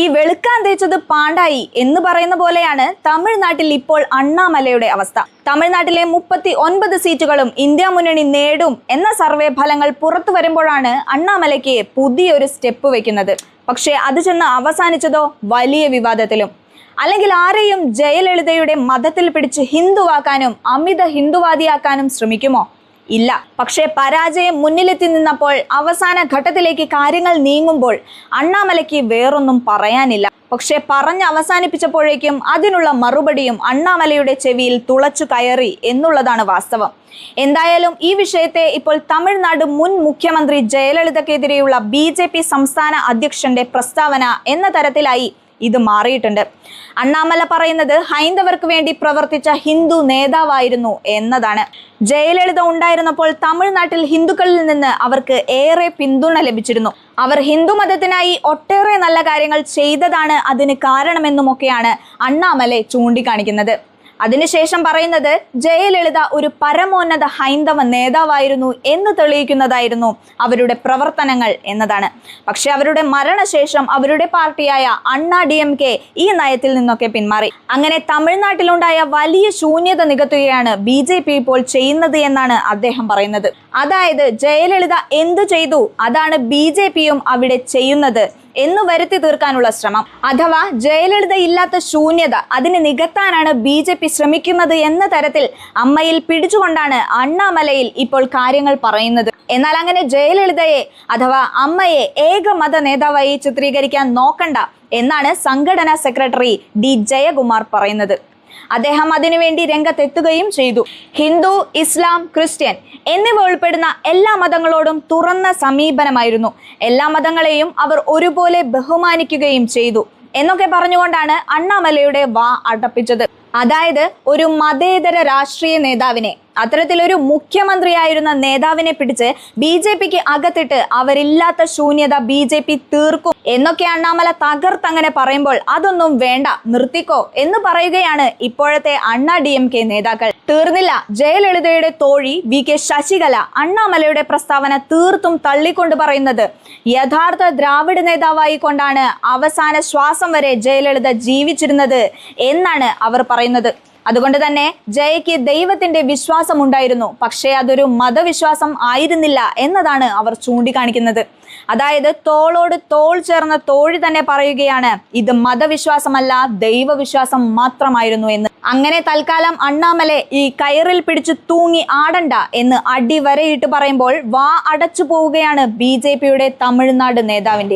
ഈ വെളുക്കാൻ തേച്ചത് പാണ്ടായി എന്ന് പറയുന്ന പോലെയാണ് തമിഴ്നാട്ടിൽ ഇപ്പോൾ അണ്ണാമലയുടെ അവസ്ഥ. തമിഴ്നാട്ടിലെ മുപ്പത്തി ഒൻപത് സീറ്റുകളും ഇന്ത്യ മുന്നണി നേടും എന്ന സർവേ ഫലങ്ങൾ പുറത്തു വരുമ്പോഴാണ് അണ്ണാമലയ്ക്ക് പുതിയൊരു സ്റ്റെപ്പ് വെക്കുന്നത്. പക്ഷേ അത് ചെന്ന് അവസാനിച്ചതോ വലിയ വിവാദത്തിലും. അല്ലെങ്കിൽ ആരെയും ജയലളിതയുടെ മതത്തിൽ പിടിച്ച് ഹിന്ദുവാക്കാനും അമിത ഹിന്ദുവാദിയാക്കാനും ശ്രമിക്കുമോ? ഇല്ല. പക്ഷേ പരാജയം മുന്നിലെത്തി നിന്നപ്പോൾ അവസാന ഘട്ടത്തിലേക്ക് കാര്യങ്ങൾ നീങ്ങുമ്പോൾ അണ്ണാമലയ്ക്ക് വേറൊന്നും പറയാനില്ല. പക്ഷേ പറഞ്ഞ് അവസാനിപ്പിച്ചപ്പോഴേക്കും അതിനുള്ള മറുപടിയും അണ്ണാമലയുടെ ചെവിയിൽ തുളച്ചു കയറി എന്നുള്ളതാണ് വാസ്തവം. എന്തായാലും ഈ വിഷയത്തെ ഇപ്പോൾ തമിഴ്നാട് മുൻ മുഖ്യമന്ത്രി ജയലളിതക്കെതിരെയുള്ള ബി സംസ്ഥാന അധ്യക്ഷന്റെ പ്രസ്താവന എന്ന തരത്തിലായി ഇത് മാറിയിട്ടുണ്ട്. അണ്ണാമല പറയുന്നത് ഹൈന്ദവർക്ക് വേണ്ടി പ്രവർത്തിച്ച ഹിന്ദു നേതാവായിരുന്നു എന്നതാണ്. ജയലളിത ഉണ്ടായിരുന്നപ്പോൾ തമിഴ്നാട്ടിൽ ഹിന്ദുക്കളിൽ നിന്ന് അവർക്ക് ഏറെ പിന്തുണ ലഭിച്ചിരുന്നു. അവർ ഹിന്ദു മതത്തിനായി ഒട്ടേറെ നല്ല കാര്യങ്ങൾ ചെയ്തതാണ് അതിന് കാരണമെന്നുമൊക്കെയാണ് അണ്ണാമലെ ചൂണ്ടിക്കാണിക്കുന്നത്. അതിനുശേഷം പറയുന്നത് ജയലളിത ഒരു പരമോന്നത ഹൈന്ദവ നേതാവായിരുന്നു എന്ന് തെളിയിക്കുന്നതായിരുന്നു അവരുടെ പ്രവർത്തനങ്ങൾ എന്നതാണ്. പക്ഷെ അവരുടെ മരണശേഷം അവരുടെ പാർട്ടിയായ അണ്ണാ ഡി എം കെ ഈ നയത്തിൽ നിന്നൊക്കെ പിന്മാറി. അങ്ങനെ തമിഴ്നാട്ടിലുണ്ടായ വലിയ ശൂന്യത നികത്തുകയാണ് ബി ജെ പി ഇപ്പോൾ ചെയ്യുന്നത് എന്നാണ് അദ്ദേഹം പറയുന്നത്. അതായത് ജയലളിത എന്തു ചെയ്തു? അതാണ് ബി ജെ പിയും അവിടെ ചെയ്യുന്നത്. എന്ന് വരുത്തി തീർക്കാനുള്ള ശ്രമം. അഥവാ ജയലളിത ഇല്ലാത്ത ശൂന്യത അതിനെ നികത്താനാണ് ബി ജെ പി ശ്രമിക്കുന്നത് എന്ന തരത്തിൽ അമ്മയിൽ പിടിച്ചുകൊണ്ടാണ് അണ്ണാമലയിൽ ഇപ്പോൾ കാര്യങ്ങൾ പറയുന്നത്. എന്നാൽ അങ്ങനെ ജയലളിതയെ അഥവാ അമ്മയെ ഏക മത നേതാവായി ചിത്രീകരിക്കാൻ നോക്കണ്ട എന്നാണ് സംഘടനാ സെക്രട്ടറി ഡി ജയകുമാർ പറയുന്നത്. അദ്ദേഹം അതിനുവേണ്ടി രംഗത്തെത്തുകയും ചെയ്തു. ഹിന്ദു ഇസ്ലാം ക്രിസ്ത്യൻ എന്നിവ ഉൾപ്പെടുന്ന എല്ലാ മതങ്ങളോടും തുറന്ന സമീപനമായിരുന്നു. എല്ലാ മതങ്ങളെയും അവർ ഒരുപോലെ ബഹുമാനിക്കുകയും ചെയ്തു. എന്നൊക്കെ പറഞ്ഞുകൊണ്ടാണ് അണ്ണാമലയുടെ വാ അടപ്പിച്ചത്. അതായത് ഒരു മതേതര രാഷ്ട്രീയ നേതാവിനെ. അത്തരത്തിലൊരു മുഖ്യമന്ത്രിയായിരുന്ന നേതാവിനെ പിടിച്ച് ബി ജെ പിക്ക് അകത്തിട്ട് അവരില്ലാത്ത ശൂന്യത ബി ജെ പി തീർക്കും എന്നൊക്കെ അണ്ണാമല തകർത്തങ്ങനെ പറയുമ്പോൾ അതൊന്നും വേണ്ട നിർത്തിക്കോ എന്ന് പറയുകയാണ് ഇപ്പോഴത്തെ അണ്ണാ ഡി എം കെ നേതാക്കൾ. തീർന്നില്ല ജയലളിതയുടെ തോഴി വി കെ ശശികല അണ്ണാമലയുടെ പ്രസ്താവന തീർത്തും തള്ളിക്കൊണ്ട് പറയുന്നത്. യഥാർത്ഥ ദ്രാവിഡ് നേതാവായി കൊണ്ടാണ് അവസാന ശ്വാസം വരെ ജയലളിത ജീവിച്ചിരുന്നത് എന്നാണ് അവർ പറയുന്നത്. അതുകൊണ്ട് തന്നെ ജയയ്ക്ക് ദൈവത്തിന്റെ വിശ്വാസം ഉണ്ടായിരുന്നു. പക്ഷേ അതൊരു മതവിശ്വാസം ആയിരുന്നില്ല എന്നതാണ് അവർ ചൂണ്ടിക്കാണിക്കുന്നത്. അതായത് തോളോട് തോൾ ചേർന്ന തോഴി തന്നെ പറയുകയാണ് ഇത് മതവിശ്വാസമല്ല ദൈവവിശ്വാസം മാത്രമായിരുന്നു എന്ന്. അങ്ങനെ തൽക്കാലം അണ്ണാമലെ ഈ കയറിൽ പിടിച്ചു തൂങ്ങി ആടണ്ട എന്ന് അടിവരയിട്ട് പറയുമ്പോൾ വാ അടച്ചു പോവുകയാണ് ബി തമിഴ്നാട് നേതാവിന്റെ